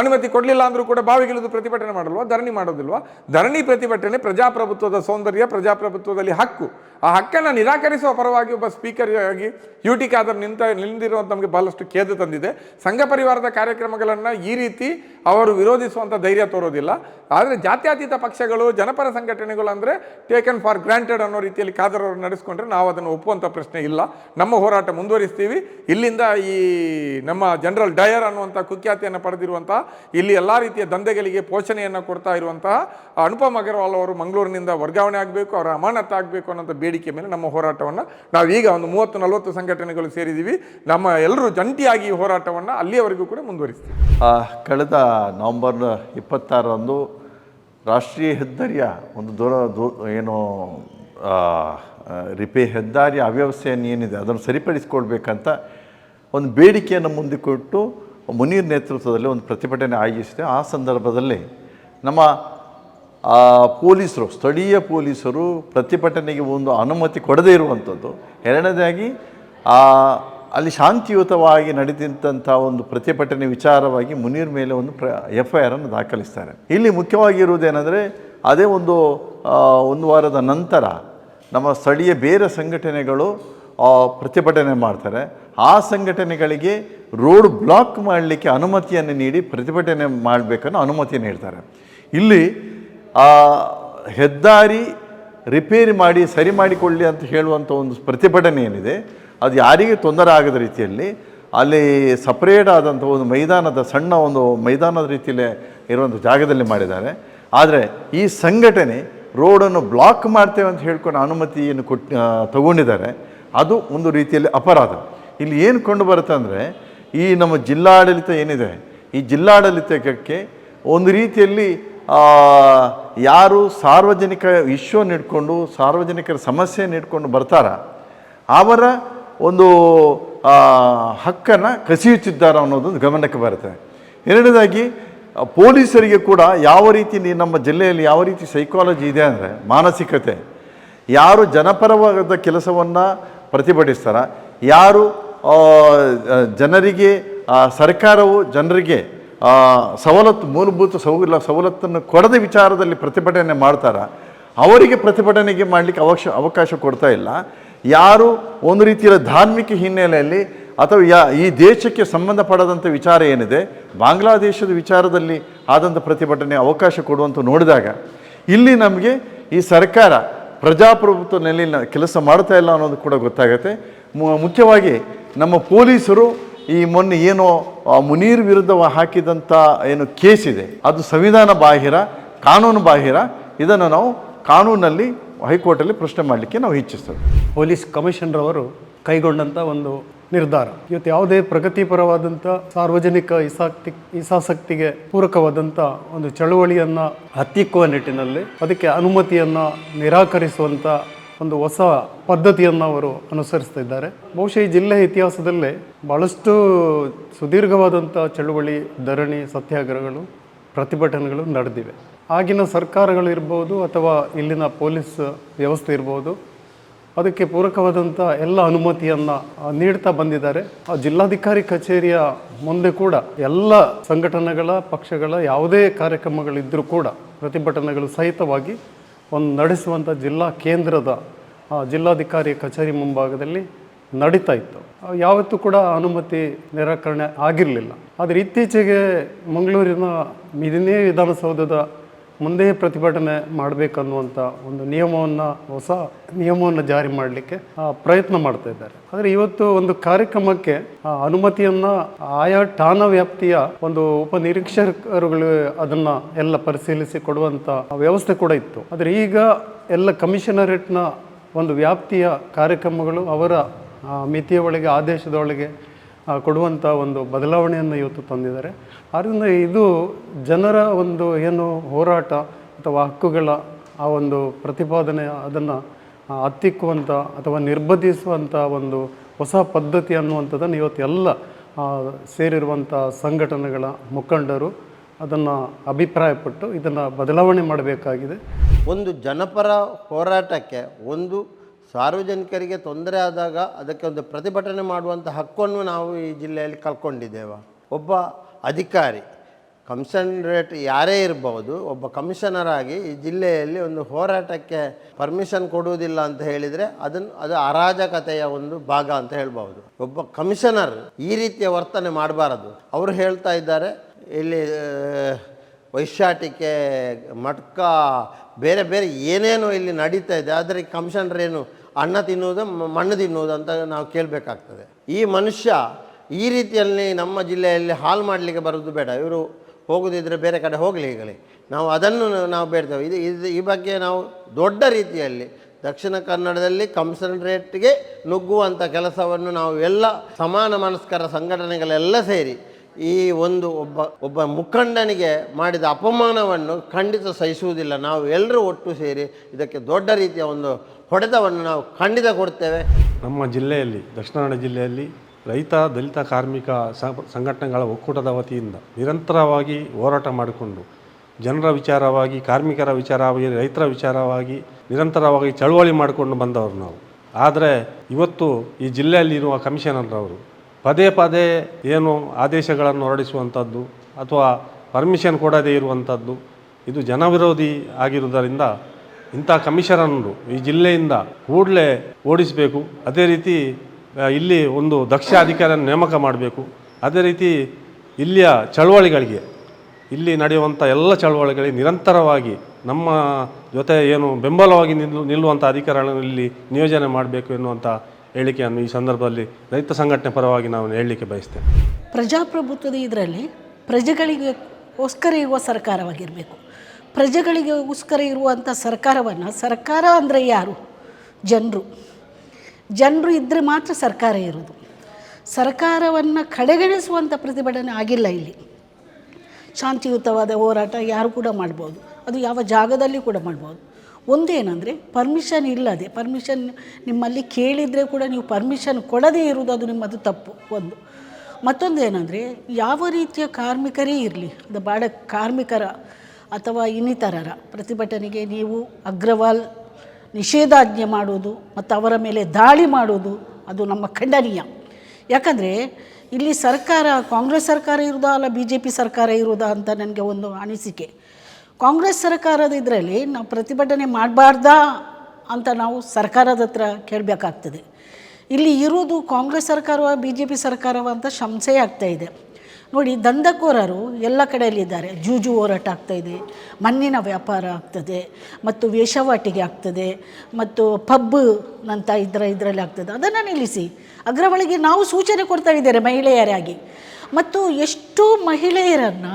ಅನುಮತಿ ಕೊಡಲಿಲ್ಲ ಅಂದ್ರೂ ಕೂಡ ಬಾವಿಗಿಳಿದು ಪ್ರತಿಭಟನೆ ಮಾಡಲ್ವಾ? ಧರಣಿ ಮಾಡೋದಿಲ್ವಾ? ಧರಣಿ ಪ್ರತಿಭಟನೆ ಪ್ರಜಾಪ್ರಭುತ್ವದ ಸೌಂದರ್ಯ, ಪ್ರಜಾಪ್ರಭುತ್ವದಲ್ಲಿ ಹಕ್ಕು. ಆ ಹಕ್ಕನ್ನು ನಿರಾಕರಿಸುವ ಪರವಾಗಿ ಒಬ್ಬ ಸ್ಪೀಕರ್ ಆಗಿ ಯುಟಿ ಖಾದರ್ ನಿಂತ ನಿಂದಿರುವಂತ ನಮಗೆ ಬಹಳಷ್ಟು ಖೇದ ತಂದಿದೆ. ಸಂಘ ಪರಿವಾರದ ಕಾರ್ಯಕ್ರಮಗಳನ್ನು ಈ ರೀತಿ ಅವರು ವಿರೋಧಿಸುವಂಥ ಧೈರ್ಯ ತೋರೋದಿಲ್ಲ. ಆದರೆ ಜಾತ್ಯತೀತ ಪಕ್ಷಗಳು, ಜನಪರ ಸಂಘಟನೆಗಳು ಅಂದರೆ ಟೇಕನ್ ಫಾರ್ ಗ್ರಾಂಟೆಡ್ ಅನ್ನೋ ರೀತಿಯಲ್ಲಿ ಖಾದರ್ ಅವರು ನಡೆಸ್ಕೊಂಡ್ರೆ ನಾವು ಅದನ್ನು ಒಪ್ಪುವಂಥ ಪ್ರಶ್ನೆ ಇಲ್ಲ. ನಮ್ಮ ಹೋರಾಟ ಮುಂದುವರಿಸ್ತೀವಿ. ಇಲ್ಲಿಂದ ಈ ನಮ್ಮ ಜನರಲ್ ಡಯರ್ ಅನ್ನುವಂಥ ಕುಖ್ಯಾತಿಯನ್ನು ಪಡೆದಿರುವಂಥ, ಇಲ್ಲಿ ಎಲ್ಲ ರೀತಿಯ ದಂಧೆಗಳಿಗೆ ಪೋಷಣೆಯನ್ನು ಕೊಡ್ತಾ ಇರುವಂತಹ ಅನುಪಮ್ ಅಗರ್ವಾಲ್ ಅವರು ಮಂಗಳೂರಿನಿಂದ ವರ್ಗಾವಣೆ ಆಗಬೇಕು, ಅವರ ಅಮಾನತ್ ಆಗಬೇಕು ಅನ್ನೋಂಥ ಬೇಡಿಕೆ ಮೇಲೆ ನಮ್ಮ ಹೋರಾಟವನ್ನು ನಾವೀಗ ಒಂದು ಮೂವತ್ತು ನಲವತ್ತು ಸಂಘಟನೆಗಳು ಸೇರಿದ್ದೀವಿ. ನಮ್ಮ ಎಲ್ಲರೂ ಜಂಟಿಯಾಗಿ ಈ ಹೋರಾಟವನ್ನು ಅಲ್ಲಿಯವರೆಗೂ ಕೂಡ ಮುಂದುವರಿಸ್ತೀವಿ. ಕಳೆದ ನವಂಬರ್ ಇಪ್ಪತ್ತಾರರಂದು ರಾಷ್ಟ್ರೀಯ ಹೆದ್ದಾರಿಯ ಒಂದು ದೂರ, ದೂ, ಏನು ರಿಪೇ ಹೆದ್ದಾರಿ ಅವ್ಯವಸ್ಥೆಯನ್ನು ಏನಿದೆ ಅದನ್ನು ಸರಿಪಡಿಸಿಕೊಳ್ಬೇಕಂತ ಒಂದು ಬೇಡಿಕೆಯನ್ನು ಮುಂದೆ ಕೊಟ್ಟು ಮುನೀರ್ ನೇತೃತ್ವದಲ್ಲಿ ಒಂದು ಪ್ರತಿಭಟನೆ ಆಯೋಜಿಸಿದೆ. ಆ ಸಂದರ್ಭದಲ್ಲಿ ನಮ್ಮ ಪೊಲೀಸರು, ಸ್ಥಳೀಯ ಪೊಲೀಸರು ಪ್ರತಿಭಟನೆಗೆ ಒಂದು ಅನುಮತಿ ಕೊಡದೇ ಇರುವಂಥದ್ದು. ಎರಡನೇದಾಗಿ ಅಲ್ಲಿ ಶಾಂತಿಯುತವಾಗಿ ನಡೆದಂಥ ಒಂದು ಪ್ರತಿಭಟನೆ ವಿಚಾರವಾಗಿ ಮುನೀರ್ ಮೇಲೆ ಒಂದು ಪ್ರ ಎಫ್ ಐ ಆರನ್ನು ದಾಖಲಿಸ್ತಾರೆ. ಇಲ್ಲಿ ಮುಖ್ಯವಾಗಿರುವುದೇನೆಂದರೆ ಅದೇ ಒಂದು ಒಂದು ವಾರದ ನಂತರ ನಮ್ಮ ಸ್ಥಳೀಯ ಬೇರೆ ಸಂಘಟನೆಗಳು ಪ್ರತಿಭಟನೆ ಮಾಡ್ತಾರೆ. ಆ ಸಂಘಟನೆಗಳಿಗೆ ರೋಡ್ ಬ್ಲಾಕ್ ಮಾಡಲಿಕ್ಕೆ ಅನುಮತಿಯನ್ನು ನೀಡಿ ಪ್ರತಿಭಟನೆ ಮಾಡಬೇಕನ್ನೋ ಅನುಮತಿ ನೀಡ್ತಾರೆ ಇಲ್ಲಿ ಹೆದ್ದಾರಿ ರಿಪೇರಿ ಮಾಡಿ, ಸರಿ ಮಾಡಿಕೊಳ್ಳಿ ಅಂತ ಹೇಳುವಂಥ ಒಂದು ಪ್ರತಿಭಟನೆ ಏನಿದೆ, ಅದು ಯಾರಿಗೆ ತೊಂದರೆ ಆಗದ ರೀತಿಯಲ್ಲಿ, ಅಲ್ಲಿ ಸಪ್ರೇಟ್ ಆದಂಥ ಒಂದು ಮೈದಾನದ, ಸಣ್ಣ ಒಂದು ಮೈದಾನದ ರೀತಿಯಲ್ಲೇ ಇರುವಂಥ ಜಾಗದಲ್ಲಿ ಮಾಡಿದ್ದಾರೆ. ಆದರೆ ಈ ಸಂಘಟನೆ ರೋಡನ್ನು ಬ್ಲಾಕ್ ಮಾಡ್ತೇವೆ ಅಂತ ಹೇಳ್ಕೊಂಡು ಅನುಮತಿಯನ್ನು ಕೊಟ್ಟು ತಗೊಂಡಿದ್ದಾರೆ. ಅದು ಒಂದು ರೀತಿಯಲ್ಲಿ ಅಪರಾಧ. ಇಲ್ಲಿ ಏನು ಕಂಡು ಬರುತ್ತೆ ಅಂದರೆ, ಈ ನಮ್ಮ ಜಿಲ್ಲಾಡಳಿತ ಏನಿದೆ, ಈ ಜಿಲ್ಲಾಡಳಿತಕ್ಕೆ ಒಂದು ರೀತಿಯಲ್ಲಿ ಯಾರು ಸಾರ್ವಜನಿಕ ಇಶ್ಯೂ ಇಟ್ಕೊಂಡು ಸಾರ್ವಜನಿಕರ ಸಮಸ್ಯೆಯನ್ನು ಇಟ್ಕೊಂಡು ಬರ್ತಾರ, ಅವರ ಒಂದು ಹಕ್ಕನ್ನು ಕಸಿಯುತ್ತಿದ್ದಾರೆ ಅನ್ನೋದೊಂದು ಗಮನಕ್ಕೆ ಬರುತ್ತೆ. ಎರಡನೇದಾಗಿ ಪೊಲೀಸರಿಗೆ ಕೂಡ ಯಾವ ರೀತಿ ನಮ್ಮ ಜಿಲ್ಲೆಯಲ್ಲಿ ಯಾವ ರೀತಿ ಸೈಕಾಲಜಿ ಇದೆ ಅಂದರೆ ಮಾನಸಿಕತೆ. ಯಾರು ಜನಪರವಾದ ಕೆಲಸವನ್ನು ಪ್ರತಿಭಟಿಸ್ತಾರ, ಯಾರು ಜನರಿಗೆ ಸರ್ಕಾರವು ಜನರಿಗೆ ಸವಲತ್ತು, ಮೂಲಭೂತ ಸೌಲ, ಸವಲತ್ತನ್ನು ಕೊಡದ ವಿಚಾರದಲ್ಲಿ ಪ್ರತಿಭಟನೆ ಮಾಡ್ತಾರ, ಅವರಿಗೆ ಪ್ರತಿಭಟನೆಗೆ ಮಾಡಲಿಕ್ಕೆ ಅವಕಾಶ ಅವಕಾಶ ಕೊಡ್ತಾ ಇಲ್ಲ. ಯಾರು ಒಂದು ರೀತಿಯ ಧಾರ್ಮಿಕ ಹಿನ್ನೆಲೆಯಲ್ಲಿ ಅಥವಾ ಯಾ, ಈ ದೇಶಕ್ಕೆ ಸಂಬಂಧಪಡದಂಥ ವಿಚಾರ ಏನಿದೆ, ಬಾಂಗ್ಲಾದೇಶದ ವಿಚಾರದಲ್ಲಿ ಆದಂಥ ಪ್ರತಿಭಟನೆ ಅವಕಾಶ ಕೊಡುವಂಥ ನೋಡಿದಾಗ, ಇಲ್ಲಿ ನಮಗೆ ಈ ಸರ್ಕಾರ ಪ್ರಜಾಪ್ರಭುತ್ವ ನೆಲೆಯಲ್ಲಿ ಕೆಲಸ ಮಾಡ್ತಾ ಇಲ್ಲ ಅನ್ನೋದು ಕೂಡ ಗೊತ್ತಾಗುತ್ತೆ. ಮುಖ್ಯವಾಗಿ ನಮ್ಮ ಪೊಲೀಸರು ಈ ಮೊನ್ನೆ ಏನೋ ಮುನೀರ್ ವಿರುದ್ಧ ಹಾಕಿದಂಥ ಏನು ಕೇಸ್ ಇದೆ, ಅದು ಸಂವಿಧಾನ ಬಾಹಿರ, ಕಾನೂನು ಬಾಹಿರ, ಇದನ್ನು ನಾವು ಕಾನೂನಲ್ಲಿ ಹೈಕೋರ್ಟಲ್ಲಿ ಪ್ರಶ್ನೆ ಮಾಡಲಿಕ್ಕೆ ನಾವು ಇಚ್ಛಿಸ್ತೇವೆ. ಪೊಲೀಸ್ ಕಮಿಷನರ್ ಅವರು ಕೈಗೊಂಡಂಥ ಒಂದು ನಿರ್ಧಾರ. ಇವತ್ತು ಯಾವುದೇ ಪ್ರಗತಿಪರವಾದಂಥ ಸಾರ್ವಜನಿಕ ಹಿಸಾಕ್ತಿ ಹಿತಾಸಕ್ತಿಗೆ ಪೂರಕವಾದಂಥ ಒಂದು ಚಳುವಳಿಯನ್ನು ಹತ್ತಿಕ್ಕುವ ನಿಟ್ಟಿನಲ್ಲಿ ಅದಕ್ಕೆ ಅನುಮತಿಯನ್ನು ನಿರಾಕರಿಸುವಂಥ ಒಂದು ಹೊಸ ಪದ್ಧತಿಯನ್ನು ಅವರು ಅನುಸರಿಸ್ತಾ ಇದ್ದಾರೆ ಬಹುಶಃ ಈ ಜಿಲ್ಲೆ ಇತಿಹಾಸದಲ್ಲಿ ಭಾಳಷ್ಟು ಸುದೀರ್ಘವಾದಂಥ ಚಳುವಳಿ, ಧರಣಿ, ಸತ್ಯಾಗ್ರಹಗಳು, ಪ್ರತಿಭಟನೆಗಳು ನಡೆದಿವೆ. ಆಗಿನ ಸರ್ಕಾರಗಳಿರ್ಬೋದು ಅಥವಾ ಇಲ್ಲಿನ ಪೊಲೀಸ್ ವ್ಯವಸ್ಥೆ ಇರ್ಬೋದು ಅದಕ್ಕೆ ಪೂರಕವಾದಂಥ ಎಲ್ಲ ಅನುಮತಿಯನ್ನು ನೀಡ್ತಾ ಬಂದಿದ್ದಾರೆ. ಆ, ಜಿಲ್ಲಾಧಿಕಾರಿ ಕಚೇರಿಯ ಮುಂದೆ ಕೂಡ ಎಲ್ಲ ಸಂಘಟನೆಗಳ ಪಕ್ಷಗಳ ಯಾವುದೇ ಕಾರ್ಯಕ್ರಮಗಳಿದ್ದರೂ ಕೂಡ ಪ್ರತಿಭಟನೆಗಳು ಸಹಿತವಾಗಿ ಒಂದು ನಡೆಸುವಂಥ ಜಿಲ್ಲಾ ಕೇಂದ್ರದ ಜಿಲ್ಲಾಧಿಕಾರಿ ಕಚೇರಿ ಮುಂಭಾಗದಲ್ಲಿ ನಡೀತಾ ಇತ್ತು. ಯಾವತ್ತೂ ಕೂಡ ಅನುಮತಿ ನಿರಾಕರಣೆ ಆಗಿರಲಿಲ್ಲ. ಆದರೆ ಇತ್ತೀಚೆಗೆ ಮಂಗಳೂರಿನ ಮಿದಿನೇ ವಿಧಾನಸೌಧದ ಮುಂದೆ ಪ್ರತಿಭಟನೆ ಮಾಡಬೇಕನ್ನುವಂಥ ಒಂದು ನಿಯಮವನ್ನು ಹೊಸ ನಿಯಮವನ್ನು ಜಾರಿ ಮಾಡಲಿಕ್ಕೆ ಪ್ರಯತ್ನ ಮಾಡ್ತಾ ಇದ್ದಾರೆ. ಆದರೆ ಇವತ್ತು ಒಂದು ಕಾರ್ಯಕ್ರಮಕ್ಕೆ ಅನುಮತಿಯನ್ನು ಆಯಾ ಠಾಣಾ ವ್ಯಾಪ್ತಿಯ ಒಂದು ಉಪನಿರೀಕ್ಷಕರುಗಳು ಅದನ್ನು ಎಲ್ಲ ಪರಿಶೀಲಿಸಿ ಕೊಡುವಂಥ ವ್ಯವಸ್ಥೆ ಕೂಡ ಇತ್ತು. ಆದರೆ ಈಗ ಎಲ್ಲ ಕಮಿಷನರೇಟ್ನ ಒಂದು ವ್ಯಾಪ್ತಿಯ ಕಾರ್ಯಕ್ರಮಗಳು ಅವರ ಮಿತಿಯ ಒಳಗೆ ಆದೇಶದ ಒಳಗೆ ಆ, ಕೊಡುವಂಥ ಒಂದು ಬದಲಾವಣೆಯನ್ನು ಇವತ್ತು ತಂದಿದ್ದಾರೆ. ಆದ್ದರಿಂದ ಇದು ಜನರ ಒಂದು ಏನು ಹೋರಾಟ ಅಥವಾ ಹಕ್ಕುಗಳ ಆ ಒಂದು ಪ್ರತಿಪಾದನೆ, ಅದನ್ನು ಹತ್ತಿಕ್ಕುವಂಥ ಅಥವಾ ನಿರ್ಬಂಧಿಸುವಂಥ ಒಂದು ಹೊಸ ಪದ್ಧತಿ ಅನ್ನುವಂಥದ್ದನ್ನು ಇವತ್ತು ಎಲ್ಲ ಸೇರಿರುವಂಥ ಸಂಘಟನೆಗಳ ಮುಖಂಡರು ಅದನ್ನು ಅಭಿಪ್ರಾಯಪಟ್ಟು ಇದನ್ನು ಬದಲಾವಣೆ ಮಾಡಬೇಕಾಗಿದೆ. ಒಂದು ಜನಪರ ಹೋರಾಟಕ್ಕೆ ಒಂದು ಸಾರ್ವಜನಿಕರಿಗೆ ತೊಂದರೆ ಆದಾಗ ಅದಕ್ಕೆ ಒಂದು ಪ್ರತಿಭಟನೆ ಮಾಡುವಂಥ ಹಕ್ಕನ್ನು ನಾವು ಈ ಜಿಲ್ಲೆಯಲ್ಲಿ ಕಳ್ಕೊಂಡಿದ್ದೇವೆ. ಒಬ್ಬ ಅಧಿಕಾರಿ, ಕಮಿಷನರೇಟ್ ಯಾರೇ ಇರಬಹುದು ಒಬ್ಬ ಕಮಿಷನರ್ ಆಗಿ ಈ ಜಿಲ್ಲೆಯಲ್ಲಿ ಒಂದು ಹೋರಾಟಕ್ಕೆ ಪರ್ಮಿಷನ್ ಕೊಡುವುದಿಲ್ಲ ಅಂತ ಹೇಳಿದರೆ ಅದನ್ನು ಅದು ಅರಾಜಕತೆಯ ಒಂದು ಭಾಗ ಅಂತ ಹೇಳ್ಬೋದು ಒಬ್ಬ ಕಮಿಷನರ್ ಈ ರೀತಿಯ ವರ್ತನೆ ಮಾಡಬಾರದು. ಅವರು ಹೇಳ್ತಾ ಇದ್ದಾರೆ, ಇಲ್ಲಿ ವೈಶಾಟಿಕೆ, ಮಟ್ಕ, ಬೇರೆ ಬೇರೆ ಏನೇನೋ ಇಲ್ಲಿ ನಡೀತಾ ಇದೆ, ಆದರೆ ಕಮಿಷನರ್ ಏನು ಅನ್ನ ತಿನ್ನುವುದು ಮಣ್ಣು ತಿನ್ನುವುದು ಅಂತ ನಾವು ಕೇಳಬೇಕಾಗ್ತದೆ. ಈ ಮನುಷ್ಯ ಈ ರೀತಿಯಲ್ಲಿ ನಮ್ಮ ಜಿಲ್ಲೆಯಲ್ಲಿ ಹಾಳು ಮಾಡಲಿಕ್ಕೆ ಬರೋದು ಬೇಡ. ಇವರು ಹೋಗೋದಿದ್ರೆ ಬೇರೆ ಕಡೆ ಹೋಗಲಿ ಈಗಲೇ. ನಾವು ಅದನ್ನು ನಾವು ಬೇಡ್ತೇವೆ. ಇದು ಇದು ಈ ಬಗ್ಗೆ ನಾವು ದೊಡ್ಡ ರೀತಿಯಲ್ಲಿ ದಕ್ಷಿಣ ಕನ್ನಡದಲ್ಲಿ ಕನ್ಸನ್ಟ್ರೇಟ್ಗೆ ನುಗ್ಗುವಂಥ ಕೆಲಸವನ್ನು ನಾವು ಎಲ್ಲ ಸಮಾನ ಮನಸ್ಕರ ಸಂಘಟನೆಗಳೆಲ್ಲ ಸೇರಿ ಈ ಒಂದು ಒಬ್ಬ ಒಬ್ಬ ಮುಖಂಡನಿಗೆ ಮಾಡಿದ ಅಪಮಾನವನ್ನು ಖಂಡಿತ ಸಹಿಸುವುದಿಲ್ಲ. ನಾವು ಎಲ್ಲರೂ ಒಟ್ಟು ಸೇರಿ ಇದಕ್ಕೆ ದೊಡ್ಡ ರೀತಿಯ ಒಂದು ಹೊಡೆತವನ್ನು ನಾವು ಖಂಡಿತ ಕೊಡ್ತೇವೆ ನಮ್ಮ ಜಿಲ್ಲೆಯಲ್ಲಿ ದಕ್ಷಿಣ ಕನ್ನಡ ಜಿಲ್ಲೆಯಲ್ಲಿ ರೈತ, ದಲಿತ, ಕಾರ್ಮಿಕ ಸಂಘಟನೆಗಳ ಒಕ್ಕೂಟದ ವತಿಯಿಂದ ನಿರಂತರವಾಗಿ ಹೋರಾಟ ಮಾಡಿಕೊಂಡು, ಜನರ ವಿಚಾರವಾಗಿ, ಕಾರ್ಮಿಕರ ವಿಚಾರವಾಗಿ, ರೈತರ ವಿಚಾರವಾಗಿ ನಿರಂತರವಾಗಿ ಚಳುವಳಿ ಮಾಡಿಕೊಂಡು ಬಂದವರು ನಾವು. ಆದರೆ ಇವತ್ತು ಈ ಜಿಲ್ಲೆಯಲ್ಲಿರುವ ಕಮಿಷನರ್ರವರು ಪದೇ ಪದೇ ಏನು ಆದೇಶಗಳನ್ನು ಹೊರಡಿಸುವಂಥದ್ದು ಅಥವಾ ಪರ್ಮಿಷನ್ ಕೊಡದೇ ಇರುವಂಥದ್ದು, ಇದು ಜನವಿರೋಧಿ ಆಗಿರುವುದರಿಂದ ಇಂಥ ಕಮಿಷನರನ್ನು ಈ ಜಿಲ್ಲೆಯಿಂದ ಕೂಡಲೇ ಓಡಿಸಬೇಕು. ಅದೇ ರೀತಿ ಇಲ್ಲಿ ಒಂದು ದಕ್ಷ ಅಧಿಕಾರಿಯನ್ನು ನೇಮಕ ಮಾಡಬೇಕು. ಅದೇ ರೀತಿ ಇಲ್ಲಿಯ ಚಳವಳಿಗಳಿಗೆ, ಇಲ್ಲಿ ನಡೆಯುವಂಥ ಎಲ್ಲ ಚಳವಳಿಗಳಿಗೆ ನಿರಂತರವಾಗಿ ನಮ್ಮ ಜೊತೆ ಏನು ಬೆಂಬಲವಾಗಿ ನಿಲ್ಲು ನಿಲ್ಲುವಂಥ ಅಧಿಕಾರಿಗಳನ್ನು ಇಲ್ಲಿ ನಿಯೋಜನೆ ಮಾಡಬೇಕು ಎನ್ನುವಂಥ ಹೇಳಿಕೆಯನ್ನು ಈ ಸಂದರ್ಭದಲ್ಲಿ ರೈತ ಸಂಘಟನೆ ಪರವಾಗಿ ನಾವು ಹೇಳಲಿಕ್ಕೆ ಬಯಸ್ತೇವೆ ಪ್ರಜಾಪ್ರಭುತ್ವದ ಇದರಲ್ಲಿ ಪ್ರಜೆಗಳಿಗೆ ಉಸ್ಕರ ಇರುವ ಸರ್ಕಾರವಾಗಿರಬೇಕು. ಪ್ರಜೆಗಳಿಗೆ ಉಸ್ಕರ ಇರುವಂಥ ಸರ್ಕಾರವನ್ನು ಸರ್ಕಾರ ಅಂದರೆ ಯಾರು? ಜನರು. ಜನರು ಇದ್ದರೆ ಮಾತ್ರ ಸರ್ಕಾರ ಇರೋದು ಸರ್ಕಾರವನ್ನು ಕಡೆಗಣಿಸುವಂಥ ಪ್ರತಿಭಟನೆ ಆಗಿಲ್ಲ ಇಲ್ಲಿ. ಶಾಂತಿಯುತವಾದ ಹೋರಾಟ ಯಾರು ಕೂಡ ಮಾಡ್ಬೋದು. ಅದು ಯಾವ ಜಾಗದಲ್ಲಿ ಕೂಡ ಮಾಡ್ಬೋದು. ಒಂದೇನೆಂದರೆ ಪರ್ಮಿಷನ್ ಇಲ್ಲದೆ ಪರ್ಮಿಷನ್ ನಿಮ್ಮಲ್ಲಿ ಕೇಳಿದರೆ ಕೂಡ ನೀವು ಪರ್ಮಿಷನ್ ಕೊಡದೇ ಇರುವುದು ಅದು ನಿಮ್ಮದು ತಪ್ಪು ಒಂದು. ಮತ್ತೊಂದು ಏನಂದರೆ ಯಾವ ರೀತಿಯ ಕಾರ್ಮಿಕರೇ ಇರಲಿ, ಅದು ಬಾಡ ಕಾರ್ಮಿಕರ ಅಥವಾ ಇನ್ನಿತರರ ಪ್ರತಿಭಟನೆಗೆ ನೀವು ಅಗ್ರವಾಲ್ ನಿಷೇಧಾಜ್ಞೆ ಮಾಡೋದು ಮತ್ತು ಅವರ ಮೇಲೆ ದಾಳಿ ಮಾಡೋದು ಅದು ನಮ್ಮ ಖಂಡನೀಯ. ಯಾಕಂದರೆ ಇಲ್ಲಿ ಸರ್ಕಾರ, ಕಾಂಗ್ರೆಸ್ ಸರ್ಕಾರ ಇರೋದಾ ಅಲ್ಲ ಬಿ ಜೆ ಪಿ ಸರ್ಕಾರ ಇರೋದಾ ಅಂತ ನನಗೆ ಒಂದು ಅನಿಸಿಕೆ. ಕಾಂಗ್ರೆಸ್ ಸರ್ಕಾರದ ಇದರಲ್ಲಿ ನಾವು ಪ್ರತಿಭಟನೆ ಮಾಡಬಾರ್ದಾ ಅಂತ ನಾವು ಸರ್ಕಾರದ ಹತ್ರ ಕೇಳಬೇಕಾಗ್ತದೆ. ಇಲ್ಲಿ ಇರೋದು ಕಾಂಗ್ರೆಸ್ ಸರ್ಕಾರವ ಬಿ ಜೆ ಪಿ ಸರ್ಕಾರವ ಅಂತ ಸಂಶಯ ಆಗ್ತಾಯಿದೆ ನೋಡಿ, ದಂಧಕೋರರು ಎಲ್ಲ ಕಡೆಯಲ್ಲಿದ್ದಾರೆ. ಜೂಜು ಹೋರಾಟ ಆಗ್ತಾಯಿದೆ ಮಣ್ಣಿನ ವ್ಯಾಪಾರ ಆಗ್ತದೆ, ಮತ್ತು ವೇಷವಾಟಿಗೆ ಆಗ್ತದೆ, ಮತ್ತು ಪಬ್ ನಂತ ಇದರ ಇದರಲ್ಲಿ ಆಗ್ತದೆ. ಅದನ್ನು ನಿಲ್ಲಿಸಿ, ಅಗ್ರವಳಿಗೆ ನಾವು ಸೂಚನೆ ಕೊಡ್ತಾ ಇದ್ದಾರೆ ಮಹಿಳೆಯರಾಗಿ. ಮತ್ತು ಎಷ್ಟೋ ಮಹಿಳೆಯರನ್ನು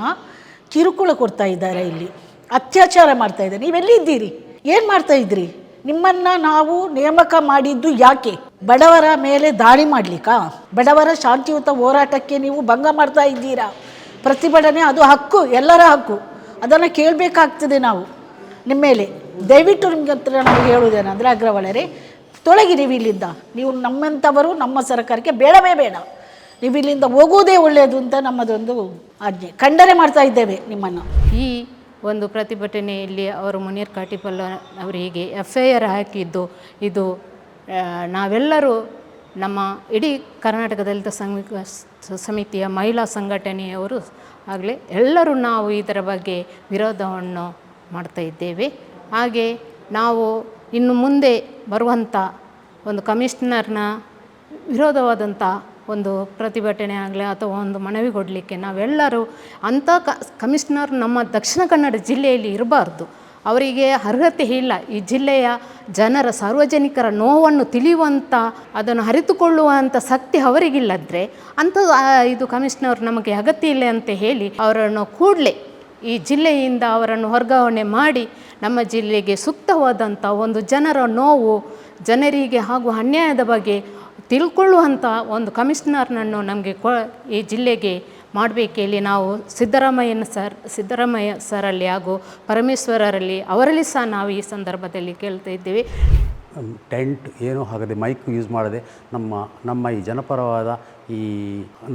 ಕಿರುಕುಳ ಕೊಡ್ತಾ ಇದ್ದಾರೆ ಇಲ್ಲಿ. ಅತ್ಯಾಚಾರ ಮಾಡ್ತಾ ಇದ್ದಾರೆ ನೀವೆಲ್ಲಿದ್ದೀರಿ ಏನು ಮಾಡ್ತಾ ಇದ್ರಿ? ನಿಮ್ಮನ್ನು ನಾವು ನೇಮಕ ಮಾಡಿದ್ದು ಯಾಕೆ? ಬಡವರ ಮೇಲೆ ದಾಳಿ ಮಾಡಲಿಕ್ಕಾ? ಬಡವರ ಶಾಂತಿಯುತ ಹೋರಾಟಕ್ಕೆ ನೀವು ಭಂಗ ಮಾಡ್ತಾ ಇದ್ದೀರಾ? ಪ್ರತಿಭಟನೆ ಅದು ಹಕ್ಕು, ಎಲ್ಲರ ಹಕ್ಕು. ಅದನ್ನು ಕೇಳಬೇಕಾಗ್ತದೆ ನಾವು. ನಿಮ್ಮ ಮೇಲೆ. ದಯವಿಟ್ಟು ನಿಮ್ಗೆ ಹತ್ರ ನಾವು ಹೇಳುವುದೇನೆಂದರೆ ಅಗ್ರವಳರೇ ನೀವು ಇಲ್ಲಿಂದ. ನೀವು ನಮ್ಮಂಥವರು, ನಮ್ಮ ಸರ್ಕಾರಕ್ಕೆ ಬೇಡವೇ ಬೇಡ. ನೀವು ಇಲ್ಲಿಂದ ಹೋಗುವುದೇ ಒಳ್ಳೆಯದು ಅಂತ ನಮ್ಮದೊಂದು ಆಜ್ಞೆ. ಖಂಡನೆ ಮಾಡ್ತಾ ಇದ್ದೇವೆ ನಿಮ್ಮನ್ನು. ಈ ಒಂದು ಪ್ರತಿಭಟನೆಯಲ್ಲಿ ಅವರು ಮುನೀರ್ ಕಾಟಿಪಲ್ಲ ಅವರಿಗೆ ಎಫ್ ಐ ಆರ್ ಹಾಕಿದ್ದು, ಇದು ನಾವೆಲ್ಲರೂ ನಮ್ಮ ಇಡೀ ಕರ್ನಾಟಕ ದಲಿತ ಸಂಘ, ಸಮಿತಿಯ ಮಹಿಳಾ ಸಂಘಟನೆಯವರು ಆಗಲೇ ಎಲ್ಲರೂ ನಾವು ಇದರ ಬಗ್ಗೆ ವಿರೋಧವನ್ನು ಮಾಡ್ತಾ ಇದ್ದೇವೆ. ಹಾಗೆ ನಾವು ಇನ್ನು ಮುಂದೆ ಬರುವಂಥ ಒಂದು ಕಮಿಷನರ್ನ ವಿರೋಧವಾದಂಥ ಒಂದು ಪ್ರತಿಭಟನೆ ಆಗಲಿ ಅಥವಾ ಒಂದು ಮನವಿ ಕೊಡಲಿಕ್ಕೆ ನಾವೆಲ್ಲರೂ ಅಂಥ ಕ ಕಮಿಷನರ್ ನಮ್ಮ ದಕ್ಷಿಣ ಕನ್ನಡ ಜಿಲ್ಲೆಯಲ್ಲಿ ಇರಬಾರ್ದು. ಅವರಿಗೆ ಅರ್ಹತೆ ಇಲ್ಲ. ಈ ಜಿಲ್ಲೆಯ ಜನರ ಸಾರ್ವಜನಿಕರ ನೋವನ್ನು ತಿಳಿಯುವಂಥ, ಅದನ್ನು ಅರಿತುಕೊಳ್ಳುವಂಥ ಶಕ್ತಿ ಅವರಿಗಿಲ್ಲದ್ರೆ ಅಂಥ ಇದು ಕಮಿಷನರ್ ನಮಗೆ ಅಗತ್ಯ ಇಲ್ಲ ಅಂತ ಹೇಳಿ ಅವರನ್ನು ಕೂಡಲೇ ಈ ಜಿಲ್ಲೆಯಿಂದ ಅವರನ್ನು ವರ್ಗಾವಣೆ ಮಾಡಿ ನಮ್ಮ ಜಿಲ್ಲೆಗೆ ಸೂಕ್ತವಾದಂಥ ಒಂದು ಜನರ ನೋವು ಜನರಿಗೆ ಹಾಗೂ ಅನ್ಯಾಯದ ಬಗ್ಗೆ ತಿಳ್ಕೊಳ್ಳುವಂಥ ಒಂದು ಕಮಿಷನರ್ನನ್ನು ನಮಗೆ ಕೊ ಈ ಜಿಲ್ಲೆಗೆ ಮಾಡಬೇಕೇಳಿ ನಾವು ಸಿದ್ದರಾಮಯ್ಯನ ಸರ್, ಸಿದ್ದರಾಮಯ್ಯ ಸರಲ್ಲಿ ಹಾಗೂ ಪರಮೇಶ್ವರರಲ್ಲಿ ಅವರಲ್ಲಿ ಸಹ ನಾವು ಈ ಸಂದರ್ಭದಲ್ಲಿ ಕೇಳ್ತಾ ಇದ್ದೇವೆ. ಟೆಂಟ್ ಏನೂ ಆಗದೆ ಮೈಕ್ ಯೂಸ್ ಮಾಡದೆ ನಮ್ಮ ನಮ್ಮ ಈ ಜನಪರವಾದ ಈ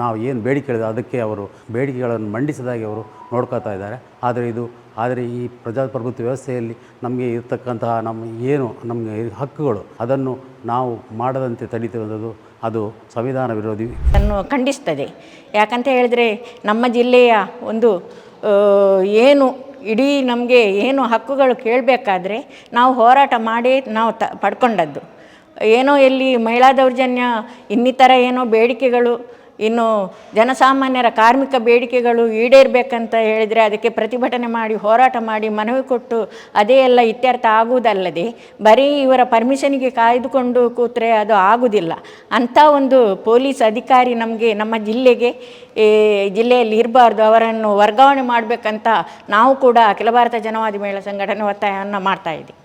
ನಾವು ಏನು ಬೇಡಿಕೆ ಹೇಳಿದೆ ಅದಕ್ಕೆ ಅವರು ಬೇಡಿಕೆಗಳನ್ನು ಮಂಡಿಸಿದಾಗೆ ಅವರು ನೋಡ್ಕೋತಾ ಇದ್ದಾರೆ. ಆದರೆ ಇದು ಆದರೆ ಈ ಪ್ರಜಾಪ್ರಭುತ್ವ ವ್ಯವಸ್ಥೆಯಲ್ಲಿ ನಮಗೆ ಇರತಕ್ಕಂತಹ ನಮ್ಮ ಏನು ನಮಗೆ ಹಕ್ಕುಗಳು, ಅದನ್ನು ನಾವು ಮಾಡದಂತೆ ತಡೀತಿರುವಂಥದ್ದು ಅದು ಸಂವಿಧಾನ ವಿರೋಧಿ. ಅನ್ನು ಖಂಡಿಸ್ತದೆ. ಯಾಕಂತ ಹೇಳಿದ್ರೆ ನಮ್ಮ ಜಿಲ್ಲೆಯ ಒಂದು ಏನು ಇಡೀ ನಮಗೆ ಏನು ಹಕ್ಕುಗಳು ಕೇಳಬೇಕಾದ್ರೆ ನಾವು ಹೋರಾಟ ಮಾಡಿ ನಾವು ತ, ಪಡ್ಕೊಂಡದ್ದು. ಏನೋ ಎಲ್ಲಿ ಮಹಿಳಾ ದೌರ್ಜನ್ಯ, ಇನ್ನಿತರ ಏನೋ ಬೇಡಿಕೆಗಳು ಇನ್ನು ಜನಸಾಮಾನ್ಯರ ಕಾರ್ಮಿಕ ಬೇಡಿಕೆಗಳು ಈಡೇರಬೇಕಂತ ಹೇಳಿದರೆ ಅದಕ್ಕೆ ಪ್ರತಿಭಟನೆ ಮಾಡಿ, ಹೋರಾಟ ಮಾಡಿ, ಮನವಿ ಕೊಟ್ಟು ಅದೇ ಎಲ್ಲ ಇತ್ಯರ್ಥ ಆಗುವುದಲ್ಲದೆ ಬರೀ ಇವರ ಪರ್ಮಿಷನಿಗೆ ಕಾಯ್ದುಕೊಂಡು ಕೂತ್ರೆ ಅದು ಆಗುವುದಿಲ್ಲ. ಅಂಥ ಒಂದು ಪೊಲೀಸ್ ಅಧಿಕಾರಿ ನಮಗೆ, ನಮ್ಮ ಜಿಲ್ಲೆಗೆ ಜಿಲ್ಲೆಯಲ್ಲಿ ಇರಬಾರ್ದು, ಅವರನ್ನು ವರ್ಗಾವಣೆ ಮಾಡಬೇಕಂತ ನಾವು ಕೂಡ ಅಖಿಲ ಭಾರತ ಜನವಾದಿ ಮಹಿಳಾ ಸಂಘಟನೆ ಒತ್ತಾಯವನ್ನು ಮಾಡ್ತಾ ಇದ್ದೀವಿ.